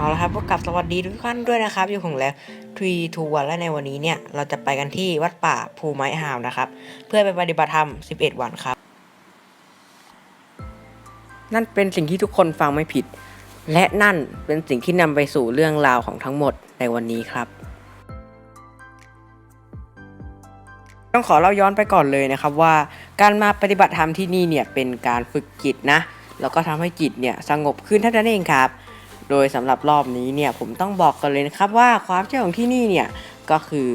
เอาละครับพบกับสวัสดีทุกท่านด้วยนะครับ อยู่ของแล้วทรีทูวันและในวันนี้เนี่ย เราจะไปกันที่วัดป่าภูไม้หาวนะครับ เพื่อไปปฏิบัติธรรม 11 วันครับ นั่นเป็นสิ่งที่ทุกคนฟังไม่ผิด และนั่นเป็นสิ่งที่นำไปสู่เรื่องราวของทั้งหมดในวันนี้ครับ ต้องขอเล่าย้อนไปก่อนเลยนะครับว่า การมาปฏิบัติธรรมที่นี่เนี่ยเป็นการฝึกจิตนะแล้วก็ทำให้จิตเนี่ยสงบขึ้นเท่านั้นเองครับ โดยสำหรับรอบนี้เนี่ยผมต้องบอกกันเลยนะครับว่าความเชื่อของที่นี่เนี่ยก็คือ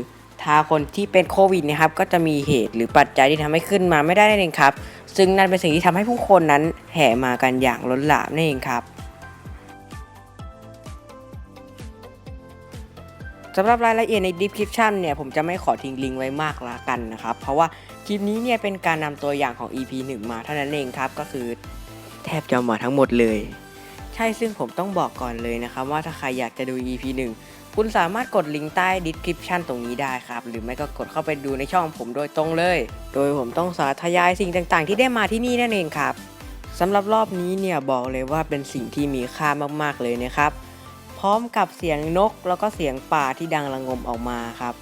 ถ้าคนที่เป็นโควิดนะครับก็จะมีเหตุหรือปัจจัยที่ทำให้ขึ้นมาไม่ได้นั่นเองครับ ซึ่งนั่นเป็นสิ่งที่ทำให้ผู้คนนั้นแห่มากันอย่างล้นหลามนั่นเองครับสำหรับรายละเอียดใน description เนี่ยผมจะไม่ขอทิ้งลิงก์ไว้มากละกันนะครับ เพราะว่าคลิปนี้เนี่ยเป็นการนำตัวอย่างของ EP 1 มาเท่านั้นเองครับ ก็คือแทบจะมาทั้งหมดเลย ใช่ซึ่งผมต้องบอกก่อนเลยนะครับว่าถ้าใครอยากจะดู EP 1 คุณสามารถกดลิงก์ใต้ description ตรงนี้ได้ครับ หรือไม่ก็กดเข้าไปดูในช่องผมโดยตรงเลย โดยผมต้องสาธยายสิ่งต่างๆ ที่ได้มาที่นี่นั่นเองครับสำหรับรอบนี้เนี่ยบอกเลยว่าเป็นสิ่งที่มีค่ามากๆเลยนะครับ พร้อมกับเสียงนกแล้วก็เสียงป่าที่ดังระงมออกมาครับ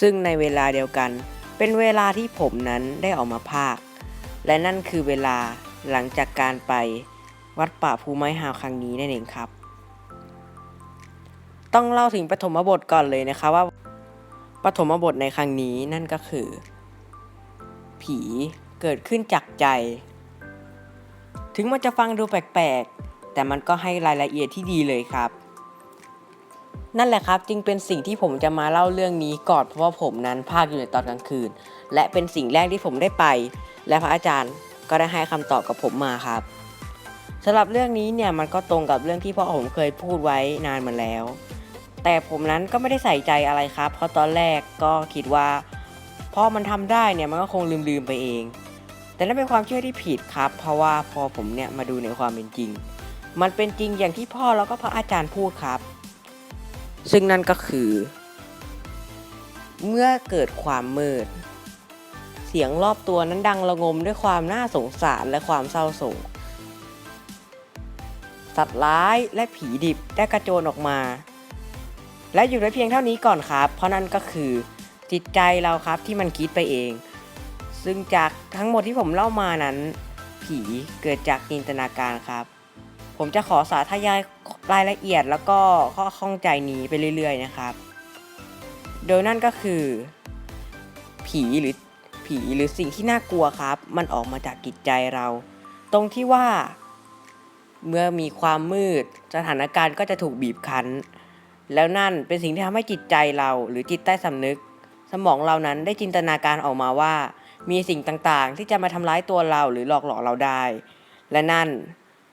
ซึ่งในเวลาเดียวกัน เป็นเวลาที่ผมนั้นได้ออกมาพากและนั่นคือเวลาหลังจากการไป วัดป่าภูไม้หาวครั้งนี้นั่นเองครับ ต้องเล่าถึงปฐมบทก่อนเลยนะคะว่าปฐมบทในครั้งนี้นั่นก็คือ ผีเกิดขึ้นจากใจ ถึงมันจะฟังดูแปลกๆ แต่มันก็ให้รายละเอียดที่ดีเลยครับ นั่นแหละครับจึงเป็นสิ่งที่ผมจะมาเล่าเรื่องนี้ก่อนเพราะว่าผมนั้นภาคอยู่ในตอนกลางคืน และเป็นสิ่งแรกที่ผมได้ไป และพระอาจารย์ก็ได้ให้คำตอบกับผมมาครับ สำหรับเรื่องนี้เนี่ยมันก็ตรงกับเรื่องที่พ่อผมเคยพูดไว้นานมาแล้ว แต่ผมนั้นก็ไม่ได้ใส่ใจอะไรครับ เพราะตอนแรกก็คิดว่าพอมันทำได้เนี่ยมันก็คงลืมๆไปเอง แต่นั่นเป็นความเชื่อที่ผิดครับ เพราะว่าพอผมเนี่ยมาดูในความเป็นจริง มันเป็นจริงอย่างที่พ่อแล้วก็พระอาจารย์พูดครับ ซึ่งนั่นก็คือ เมื่อเกิดความมืด เสียงรอบตัวนั้นดังระงมด้วยความน่าสงสารและความเศร้าโศก สัตว์ร้ายและผีดิบได้กระโจนออกมา และอยู่ได้เพียงเท่านี้ก่อนครับ เพราะนั่นก็คือจิตใจเราครับที่มันคิดไปเอง ซึ่งจากทั้งหมดที่ผมเล่ามานั้น ผีเกิดจากจินตนาการครับ ผมจะขอสาธยายรายละเอียดแล้วก็ข้อข้องใจนี้ไปเรื่อย ๆ นะครับ โดยนั่นก็คือ ผีหรือผีหรือสิ่งที่น่ากลัวครับ มันออกมาจากจิตใจเรา ตรงที่ว่า เมื่อมีความมืด สถานการณ์ก็จะถูกบีบคั้น แล้วนั่นเป็นสิ่งที่ทำให้จิตใจเราหรือจิตใต้สำนึก สมองเรานั้นได้จินตนาการออกมาว่า มีสิ่งต่างๆ ที่จะมาทำร้ายตัวเราหรือหลอกหลอกเราได้ และนั่น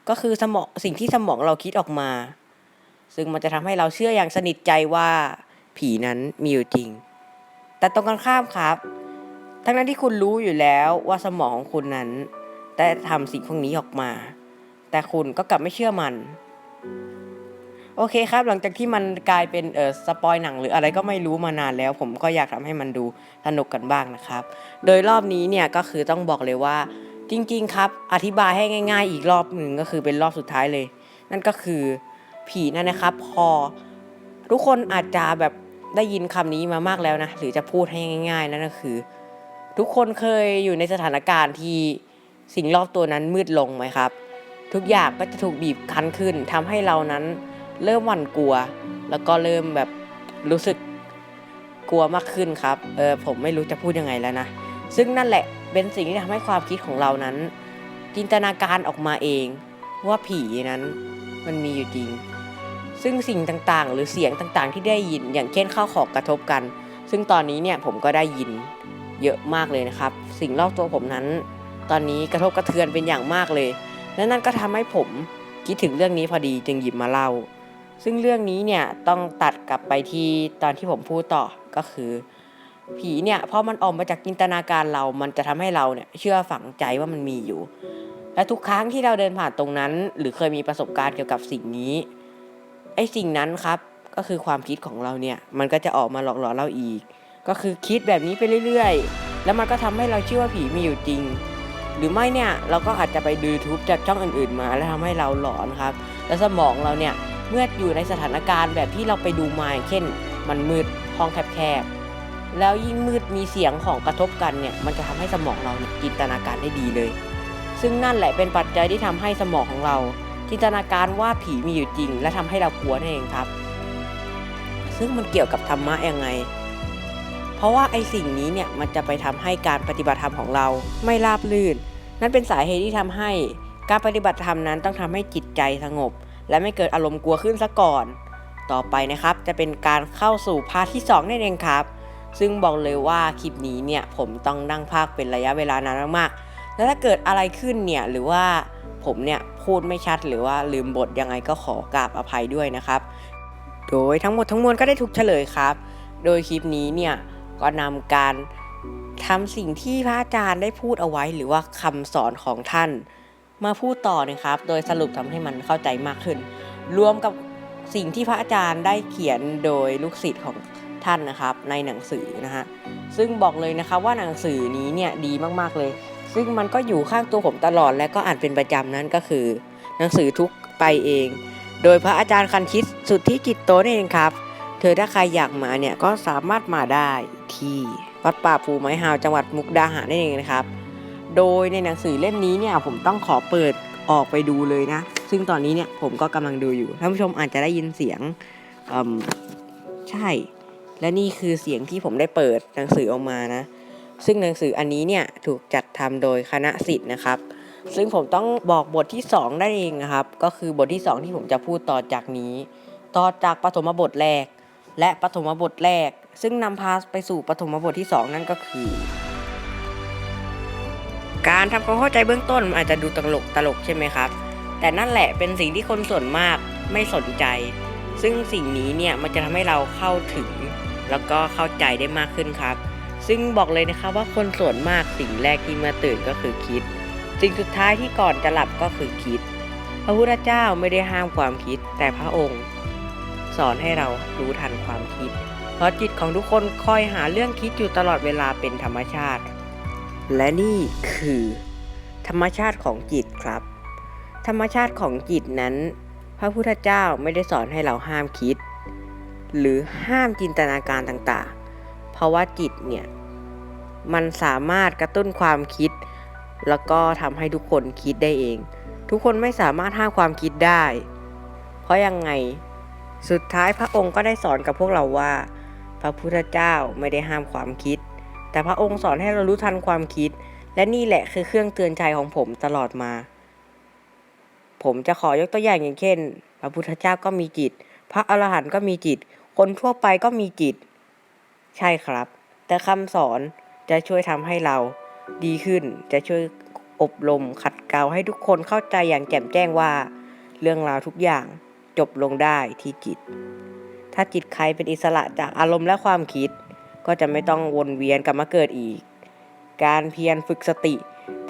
ก็คือสมองสิ่งที่สมองเราคิดออกมา ซึ่งมันจะทำให้เราเชื่ออย่างสนิทใจว่า ผีนั้นมีอยู่จริง แต่ตรงกันข้ามครับ ทั้งนั้นที่คุณรู้อยู่แล้วว่าสมองของคุณนั้นได้ทำสิ่งพวกนี้ออกมา แต่คุณก็กลับไม่เชื่อมัน โอเคครับ หลังจากที่มันกลายเป็นเออสปอยหนังหรืออะไรก็ไม่รู้มานานแล้ว ผมก็อยากทำให้มันดูสนุกกันบ้างนะครับ โดยรอบนี้เนี่ยก็คือต้องบอกเลยว่า จริง ๆ ครับ อธิบายให้ง่าย ๆ อีกรอบหนึ่งก็คือเป็นรอบสุดท้ายเลย นั่นก็คือผีนั่นนะครับ พอทุกคนอาจจะแบบได้ยินคำนี้มามากแล้วนะหรือจะพูดให้ง่าย ๆ นั่นก็คือ ทุกคนเคยอยู่ในสถานการณ์ที่สิ่งรอบตัวนั้นมืดลงไหมครับ ทุกอย่างก็จะถูกบีบคั้นขึ้นทำให้เรานั้นเริ่มหวั่นกลัว แล้วก็เริ่มแบบรู้สึกกลัวมากขึ้นครับเออผมไม่รู้จะพูดยังไงแล้วนะซึ่งนั่นแหละเป็นสิ่งที่ทำให้ความคิดของเรานั้น จินตนาการออกมาเองว่าผีนั้นมันมีอยู่จริง ซึ่งสิ่งต่างๆ หรือเสียงต่างๆ ที่ได้ยินอย่างเช่นข้าวของกระทบกัน ซึ่งตอนนี้เนี่ยผมก็ได้ยินเยอะมากเลยนะครับ สิ่งรอบตัวผมนั้น ตอนนี้กระทบกระเทือนเป็นอย่างมากเลย และนั่นก็ทำให้ผมคิดถึงเรื่องนี้พอดีจึงหยิบมาเล่า ซึ่งเรื่องนี้เนี่ยต้องตัดกลับไปที่ตอนที่ผมพูดต่อก็คือ ผีเนี่ยพอมันออกมาจากจินตนาการเรา มันจะทำให้เราเนี่ยเชื่อฝังใจว่ามันมีอยู่ และทุกครั้งที่เราเดินผ่านตรงนั้น หรือเคยมีประสบการณ์เกี่ยวกับสิ่งนี้ไอ้สิ่งนั้นครับก็คือความคิดของเราเนี่ยมันก็จะออกมาหลอกหลอนเราอีก ก็คือคิดแบบนี้ไปเรื่อย ๆ แล้วมันก็ทำให้เราเชื่อว่าผีมีอยู่จริง หรือไม่เนี่ยเราก็อาจจะไปดูทูบจากช่องอื่นๆมา แล้วทำให้เราหลอนครับ แล้วสมองเราเนี่ยเมื่ออยู่ในสถานการณ์แบบที่เราไปดูมาอย่างเช่น มันมืดห้องแคบๆแล้วยิ่งมืดมีเสียงของกระทบกันเนี่ยมันจะทำให้สมองเราจินตนาการได้ดีเลย ซึ่งนั่นแหละเป็นปัจจัยที่ทำให้สมองของเรา จินตนาการว่าผีมีอยู่จริง และทำให้เรากลัวนั่นเองครับ ซึ่งมันเกี่ยวกับธรรมะยังไงเพราะว่าไอสิ่งนี้เนี่ยมันจะไปทำให้การปฏิบัติธรรมของเราไม่ราบรื่น นั่นเป็นสาเหตุที่ทำให้ การปฏิบัติธรรมนั้นต้องทำให้จิตใจสงบ และไม่เกิดอารมณ์กลัวขึ้นซะก่อน ต่อไปนะครับ จะเป็นการเข้าสู่พาร์ทที่2นั่นเองครับ ซึ่งบอกเลยว่าคลิปนี้เนี่ยผมต้องนั่งพากย์เป็นระยะเวลานานมากๆแล้วถ้าเกิดอะไรขึ้นเนี่ยหรือว่าผมเนี่ยพูดไม่ชัดหรือว่าลืมบทยังไงก็ขอกราบอภัยด้วยนะครับ โดยทั้งหมดทั้งมวลก็ได้ถูกเฉลยครับ โดยคลิปนี้เนี่ยก็นำการ ทำสิ่งที่พระอาจารย์ได้พูดเอาไว้ หรือว่าคำสอนของท่าน มาพูดต่อนะครับ โดยสรุปทำให้มันเข้าใจมากขึ้น รวมกับสิ่งที่พระอาจารย์ได้เขียนโดยลูกศิษย์ของท่านนะครับ ในหนังสือนะฮะซึ่งบอกเลยนะครับว่าหนังสือนี้เนี่ยดีมากๆเลย ซึ่งมันก็อยู่ข้างตัวผมตลอดและก็อ่านเป็นประจำนั่นก็คือ หนังสือทุกไปเอง โดยพระอาจารย์คันชิตสุทธิจิตโตนี่เองครับ เธอถ้าใครอยากมาเนี่ยก็สามารถมาได้ที่ วัดป่าภูไม้ฮาวจังหวัดมุกดาหารนั่นเองนะครับ โดยในหนังสือเล่มนี้เนี่ยผมต้องขอเปิดออกไปดูเลยนะ ซึ่งตอนนี้เนี่ยผมก็กำลังดูอยู่ท่านผู้ชมอาจจะได้ยินเสียงใช่ และนี่คือเสียงที่ผมได้เปิดหนังสือออกมานะ ซึ่งหนังสืออันนี้เนี่ยถูกจัดทำโดยคณะสิทธิ์นะครับ ซึ่งผมต้องบอกบทที่ 2 ได้เองนะครับ ก็คือบทที่ 2 ที่ผมจะพูดต่อจากนี้ ต่อจากปฐมบทแรก และปฐมบทแรก ซึ่งนำพาไปสู่ปฐมบทที่ 2 นั่นก็คือ การทำความเข้าใจเบื้องต้นอาจจะดูตลกตลกใช่ไหมครับ แต่นั่นแหละเป็นสิ่งที่คนส่วนมากไม่สนใจ ซึ่งสิ่งนี้เนี่ยมันจะทำให้เราเข้าถึง แล้วก็เข้าใจได้มากขึ้นครับ ซึ่งบอกเลยนะครับว่าคนส่วนมากสิ่งแรกที่เมื่อตื่นก็คือคิด สิ่งสุดท้ายที่ก่อนจะหลับก็คือคิด พระพุทธเจ้าไม่ได้ห้ามความคิด แต่พระองค์ สอนให้เรารู้ทันความคิด ราะจิตของทุกคนคอยหาเรื่องคิดอยู่ตลอดเวลาเป็นธรรมชาติ และนี่คือ ธรรมชาติของจิตครับ ธรรมชาติของจิตนั้น พระพุทธเจ้าไม่ได้สอนให้เราห้ามคิด หรือห้ามจินตนาการต่างๆ เพราะว่าจิตเนี่ยมันสามารถกระตุ้นความคิด แล้วก็ทำให้ทุกคนคิดได้เอง ทุกคนไม่สามารถห้ามความคิดได้ เพราะยังไงสุดท้ายพระองค์ก็ได้สอนกับพวกเราว่า พระพุทธเจ้าไม่ได้ห้ามความคิด แต่พระองค์สอนให้เรารู้ทันความคิด และนี่แหละคือเครื่องเตือนใจของผมตลอดมา ผมจะขอยกตัวอย่างอย่างเช่น พระพุทธเจ้าก็มีจิต พระอรหันต์ก็มีจิต คนทั่วไปก็มีจิต ใช่ครับ แต่คำสอนจะช่วยทำให้เราดีขึ้น จะช่วยอบรมขัดเกลาให้ทุกคนเข้าใจอย่างแจ่มแจ้งว่า เรื่องราวทุกอย่างจบลงได้ที่จิต ถ้าจิตใครเป็นอิสระจากอารมณ์และความคิด ก็จะไม่ต้องวนเวียนกลับมาเกิดอีก การเพียรฝึกสติ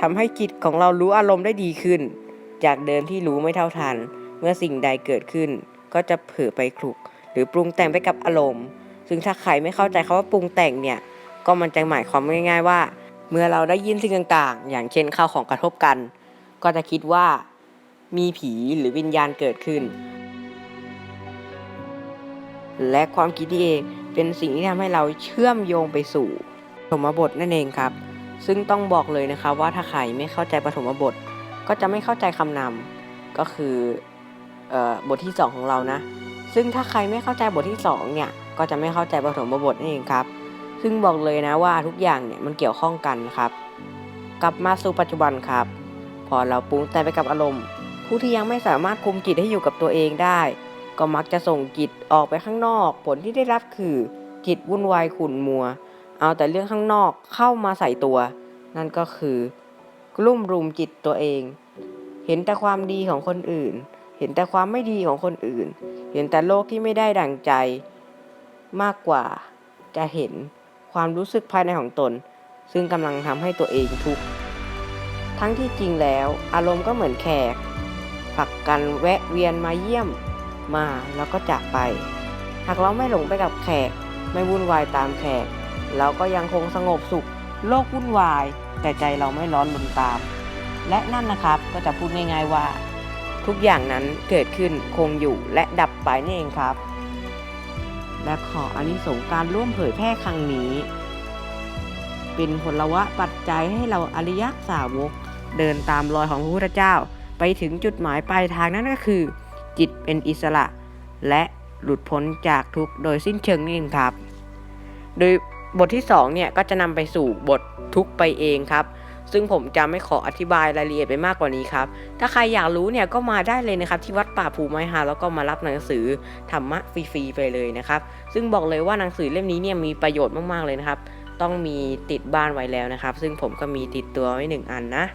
ทำให้จิตของเรารู้อารมณ์ได้ดีขึ้น จากเดิมที่รู้ไม่เท่าทัน เมื่อสิ่งใดเกิดขึ้น ก็จะเผลอไปคลุก หรือปรุงแต่งไปกับอารมณ์ ซึ่งถ้าใครไม่เข้าใจคาว่าปรุงแต่งเนี่ย ก็มันจะหมายความง่าย ๆว่า เมื่อเราได้ยินสิ่งต่างๆ อย่างเช่นข้าวของกระทบกัน ก็จะคิดว่า มีผีหรือวิญญาณเกิดขึ้น และความคิดนี่เองเป็นสิ่งที่ทำให้เราเชื่อมโยงไปสู่ปฐมบทนั่นเองครับ ซึ่งต้องบอกเลยนะครับว่าถ้าใครไม่เข้าใจปฐมบท ก็จะไม่เข้าใจคำนำก็คือออบทที่ 2 ของเรานะ ซึ่งถ้าใครไม่เข้าใจบทที่2เนี่ยก็จะไม่เข้าใจปฐมบทนั่นเองครับ ซึ่งบอกเลยนะว่าทุกอย่างเนี่ยมันเกี่ยวข้องกันครับ กลับมาสู่ปัจจุบันครับ พอเราปรุงแต่งไปกับอารมณ์ ผู้ที่ยังไม่สามารถคุมจิตให้อยู่กับตัวเองได้ ก็มักจะส่งจิตออกไปข้างนอก ผลที่ได้รับคือจิตวุ่นวายขุ่นมัว เอาแต่เรื่องข้างนอกเข้ามาใส่ตัว นั่นก็คือกลุ่มรุมจิตตัวเอง เห็นแต่ความดีของคนอื่น เห็นแต่ความไม่ดีของคนอื่น เห็นแต่โลกที่ไม่ได้ดั่งใจ มากกว่าจะเห็นความรู้สึกภายในของตน ซึ่งกำลังทำให้ตัวเองทุกข์ทั้งที่จริงแล้ว อารมณ์ก็เหมือนแขกผลักกันแวะเวียนมาเยี่ยม มาแล้วก็จากไป หากเราไม่หลงไปกับแขก ไม่วุ่นวายตามแขก เราก็ยังคงสงบสุข โลกวุ่นวาย แต่ใจเราไม่ร้อนรนตาม และนั่นนะครับก็จะพูดง่ายๆว่า ทุกอย่างนั้นเกิดขึ้นคงอยู่และดับไปนั่เองครับ และขออานิสงส์การร่วมเผยแพร่ครั้งนี้ เป็นผลวะปัจจัยให้เราอริยสาวก เดินตามรอยของพระพุทธเจ้าไปถึงจุดหมายปลายทางนั่นก็คือ จิตเป็นอิสระ และหลุดพ้นจากทุกข์โดยสิ้นเชิงนี่เองครับ โดยบทที่2เนี่ยก็จะนำไปสู่บททุกไปเองครับ ซึ่งผมจะไม่ขออธิบายรายละเอียดไปมากกว่านี้ครับ ถ้าใครอยากรู้เนี่ยก็มาได้เลยนะครับ ที่วัดป่าภูไม้ฮาแล้วก็มารับหนังสือธรรมะฟรีๆไปเลยนะครับ ซึ่งบอกเลยว่าหนังสือเล่มนี้เนี่ยมีประโยชน์มากๆเลยนะครับ ต้องมีติดบ้านไว้แล้วนะครับ ซึ่งผมก็มีติดตัวไว้หนึ่งอันนะ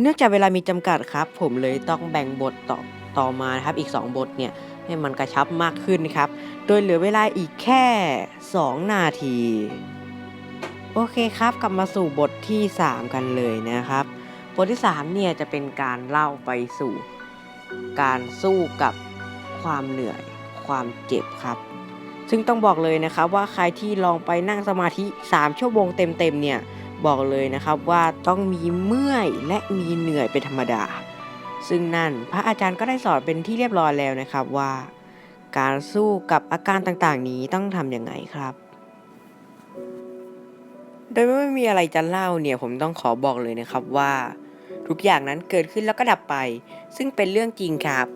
เนื่องจากเวลามีจำกัดครับ ผมเลยต้องแบ่งบทต่อต่อมานะครับอีก 2 บทเนี่ยให้มันกระชับมากขึ้นครับ โดยเหลือเวลาอีกแค่ 2 นาที โอเคครับกลับมาสู่บทที่ 3 กันเลยนะครับ บทที่3เนี่ยจะเป็นการเล่าไปสู่ การสู้กับความเหนื่อยความเจ็บครับ ซึ่งต้องบอกเลยนะครับว่าใครที่ลองไปนั่งสมาธิ 3 ชั่วโมงเต็มๆเนี่ย บอกเลยนะครับว่าต้องมีเมื่อยและมีเหนื่อยเป็นธรรมดา ซึ่งนั่นพระอาจารย์ก็ได้สอนเป็นที่เรียบร้อยแล้วนะครับว่า การสู้กับอาการต่างๆ นี้ต้องทำยังไงครับ โดยไม่มีอะไรจะเล่าเนี่ยผมต้องขอบอกเลยนะครับว่า ทุกอย่างนั้นเกิดขึ้นแล้วก็ดับไป ซึ่งเป็นเรื่องจริงครับ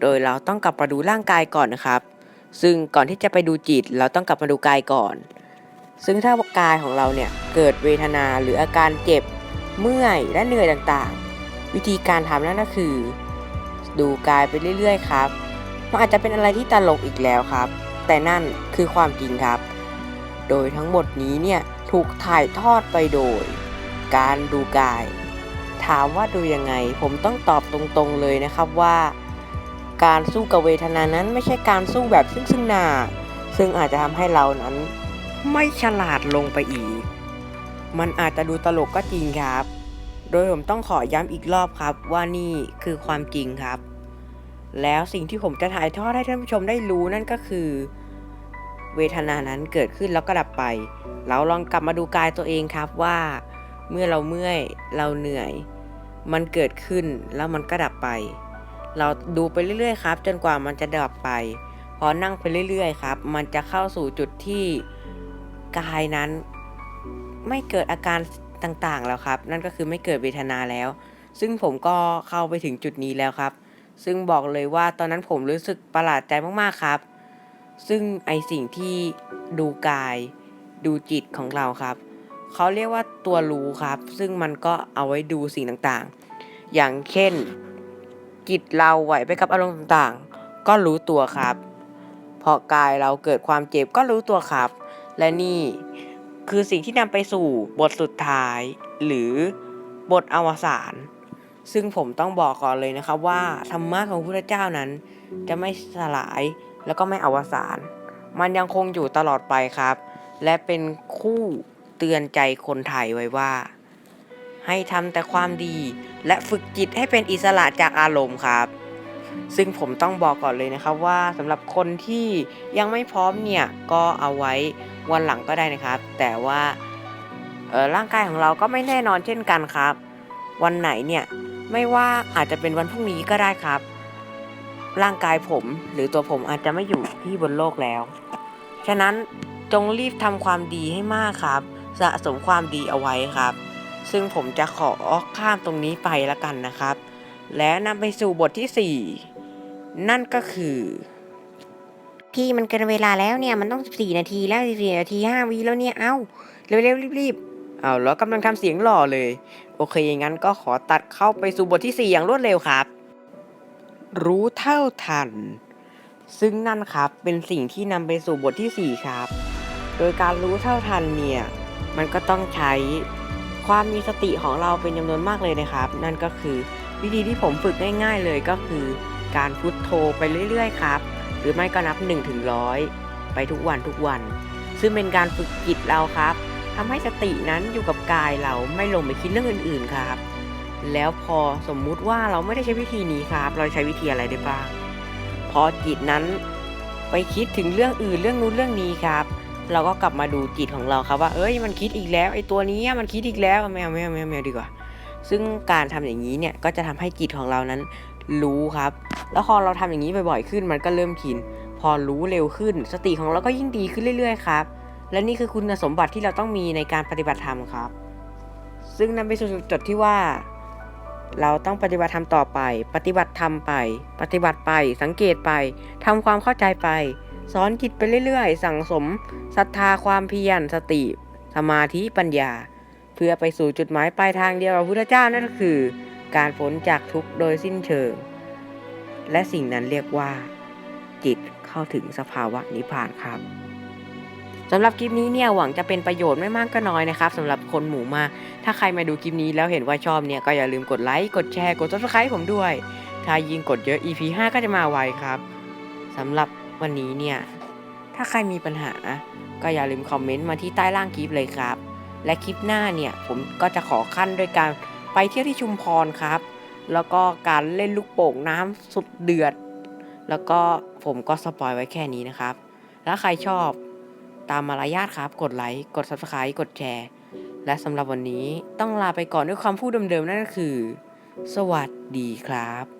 โดยเราต้องกลับมาดูร่างกายก่อนนะครับ ซึ่งก่อนที่จะไปดูจิตเราต้องกลับมาดูกายก่อน ซึ่งถ้ากายของเราเนี่ยเกิดเวทนาหรืออาการเจ็บเมื่อยและเหนื่อยต่างๆ วิธีการทำนั่นก็คือ ดูกายไปเรื่อยๆครับมันอาจจะเป็นอะไรที่ตลกอีกแล้วครับ แต่นั่นคือความจริงครับ โดยทั้งหมดนี้เนี่ยถูกถ่ายทอดไปโดย การดูกาย ถามว่าดูยังไง ผมต้องตอบตรงๆเลยนะครับว่า การสู้กับเวทนานั้นไม่ใช่การสู้แบบซึ่งซึ่งหน้าซึ่งอาจจะทำให้เรานั้น ไม่ฉลาดลงไปอีก มันอาจจะดูตลกก็จริงครับ โดยผมต้องขอย้ำอีกรอบครับว่านี่คือความจริงครับ แล้วสิ่งที่ผมจะถ่ายทอดให้ท่านผู้ชมได้รู้นั่นก็คือ เวทนานั้นเกิดขึ้นแล้วก็ดับไป เราลองกลับมาดูกายตัวเองครับว่า เมื่อเราเมื่อยเราเหนื่อย มันเกิดขึ้นแล้วมันก็ดับไป เราดูไปเรื่อยๆครับ จนกว่ามันจะดับไปพอนั่งไปเรื่อยๆครับ มันจะเข้าสู่จุดที่ กายนั้น ไม่เกิดอาการต่างๆแล้วครับ นั่นก็คือไม่เกิดเวทนาแล้ว ซึ่งผมก็เข้าไปถึงจุดนี้แล้วครับ ซึ่งบอกเลยว่าตอนนั้นผมรู้สึกประหลาดใจมากๆครับ ซึ่งไอสิ่งที่ดูกายดูจิตของเราครับเขาเรียกว่าตัวรู้ครับ ซึ่งมันก็เอาไว้ดูสิ่งต่างๆ อย่างเช่น จิตเราไหวไปกับอารมณ์ต่างๆ ก็รู้ตัวครับ พอกายเราเกิดความเจ็บก็รู้ตัวครับ และนี่คือสิ่งที่นำไปสู่บทสุดท้าย หรือบทอวสานซึ่งผมต้องบอกก่อนเลยนะครับว่าธรรมะของพระเจ้านั้น จะไม่สลายแล้วก็ไม่อวสานมันยังคงอยู่ตลอดไปครับ และเป็นคู่เตือนใจคนไทยไว้ว่า ให้ทำแต่ความดีและฝึกจิตให้เป็นอิสระจากอารมณ์ครับ ซึ่งผมต้องบอกก่อนเลยนะครับว่าสำหรับคนที่ยังไม่พร้อมเนี่ยก็เอาไว้วันหลังก็ได้นะครับ แต่ว่าร่างกายของเราก็ไม่แน่นอนเช่นกันครับ วันไหนเนี่ยไม่ว่าอาจจะเป็นวันพรุ่งนี้ก็ได้ครับ ร่างกายผมหรือตัวผมอาจจะไม่อยู่ที่บนโลกแล้ว ฉะนั้นจงรีบทำความดีให้มากครับ สะสมความดีเอาไว้ครับ ซึ่งผมจะขอข้ามตรงนี้ไปละกันนะครับ และนำไปสู่บทที่ 4 นั่นก็คือพี่มันเกินเวลาแล้วเนี่ยมันต้อง 14 นาทีแล้ว 14 นาที 5วิแล้วเนี่ย เอ้าเร็วๆรีบๆเอาแล้วกำลังทำเสียงหล่อเลย โอเค งั้นก็ขอตัดเข้าไปสู่บทที่ 4 อย่างรวดเร็วครับ รู้เท่าทัน ซึ่งนั่นครับเป็นสิ่งที่นำไปสู่บทที่ 4 ครับ โดยการรู้เท่าทันเนี่ย มันก็ต้องใช้ความมีสติของเราเป็นจำนวนมากเลยนะครับ นั่นก็คือวิธีที่ผมฝึกง่าย ๆเลยก็คือ การพุทโธไปเรื่อยๆครับ หรือไม่ก็นับ1ถึงร้อยไปทุกวันทุกวัน ซึ่งเป็นการฝึกจิตเราครับทำให้สตินั้นอยู่กับกายเราไม่ลงไปคิดเรื่องอื่นๆครับ แล้วพอสมมุติว่าเราไม่ได้ใช้วิธีนี้ครับ เราใช้วิธีอะไรได้บ้าง พอจิตนั้นไปคิดถึงเรื่องอื่นเรื่องนู้นเรื่องนี้ครับ เราก็กลับมาดูจิตของเราครับว่า เอ้ยมันคิดอีกแล้วไอ้ตัวนี้มันคิดอีกแล้วไม่เอาไม่เอาไม่เอาไม่เอาดีกว่า ซึ่งการทำอย่างนี้เนี่ยก็จะทำให้จิตของเรานั้น รู้ครับ แล้วพอเราทำอย่างนี้บ่อยๆขึ้นมันก็เริ่มชิน พอรู้เร็วขึ้น สติของเราก็ยิ่งดีขึ้นเรื่อยๆครับ และนี่คือคุณสมบัติที่เราต้องมีในการปฏิบัติธรรมครับ ซึ่งนำไปสู่จุดที่ว่า เราต้องปฏิบัติธรรมต่อไป ปฏิบัติธรรมไป ปฏิบัติไป สังเกตไปทำความเข้าใจไป สอนจิตไปเรื่อยๆ สั่งสมศรัทธาความเพียรสติ สมาธิปัญญา เพื่อไปสู่จุดหมายปลายทางเดียวกับพระพุทธเจ้านั่นก็คือ การพ้นจากทุกข์โดยสิ้นเชิง และสิ่งนั้นเรียกว่า จิตเข้าถึงสภาวะนิพพานครับสำหรับคลิปนี้เนี่ยหวังจะเป็นประโยชน์ไม่มากก็น้อยนะครับสำหรับคนหมู่มาก ถ้าใครมาดูคลิปนี้แล้วเห็นว่าชอบเนี่ยก็อย่าลืมกดไลค์กดแชร์กด subscribe ผมด้วย ถ้ายิงกดเยอะ EP 5 ก็จะมาไวครับสำหรับวันนี้เนี่ยถ้าใครมีปัญหา ก็อย่าลืมคอมเมนต์มาที่ใต้ล่างคลิปเลยครับ และคลิปหน้าเนี่ยผมก็จะขอขั้นด้วยการ ไปเที่ยวที่ชุมพรครับ แล้วก็การเล่นลูกโป่งน้ำสุดเดือด แล้วก็ผมก็สปอยไว้แค่นี้นะครับ แล้วใครชอบตามมารยาทครับ กดไลค์ กด subscribe กดแชร์ และสำหรับวันนี้ต้องลาไปก่อนด้วยคำพูดเดิมๆนั่นก็คือ สวัสดีครับ